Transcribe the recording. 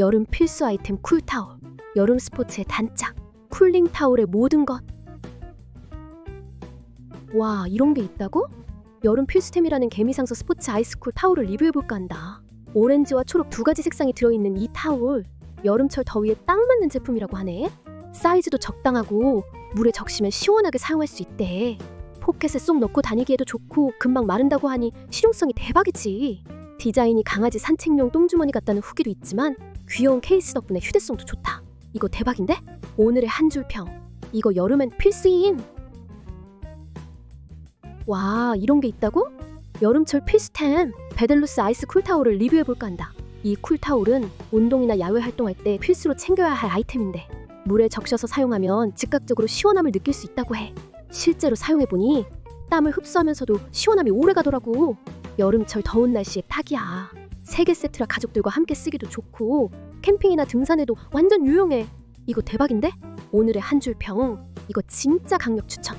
여름 필수 아이템 쿨타올. 여름 스포츠의 단짝. 쿨링 타올의 모든 것. 와, 이런 게 있다고? 여름 필수템이라는 개미상서 스포츠 아이스쿨 타올을 리뷰해볼까 한다. 오렌지와 초록 두 가지 색상이 들어있는 이 타올. 여름철 더위에 딱 맞는 제품이라고 하네. 사이즈도 적당하고 물에 적시면 시원하게 사용할 수 있대. 포켓에 쏙 넣고 다니기에도 좋고 금방 마른다고 하니 실용성이 대박이지. 디자인이 강아지 산책용 똥주머니 같다는 후기도 있지만 귀여운 케이스 덕분에 휴대성도 좋다. 이거 대박인데? 오늘의 한 줄 평. 이거 여름엔 필수임. 와, 이런 게 있다고? 여름철 필수템 베델루스 아이스 쿨타올을 리뷰해 볼까 한다. 이 쿨타올은 운동이나 야외 활동할 때 필수로 챙겨야 할 아이템인데 물에 적셔서 사용하면 즉각적으로 시원함을 느낄 수 있다고 해. 실제로 사용해 보니 땀을 흡수하면서도 시원함이 오래 가더라고. 여름철 더운 날씨에 딱이야. 세 개 세트라 가족들과 함께 쓰기도 좋고 캠핑이나 등산에도 완전 유용해. 이거 대박인데? 오늘의 한 줄 평. 이거 진짜 강력 추천.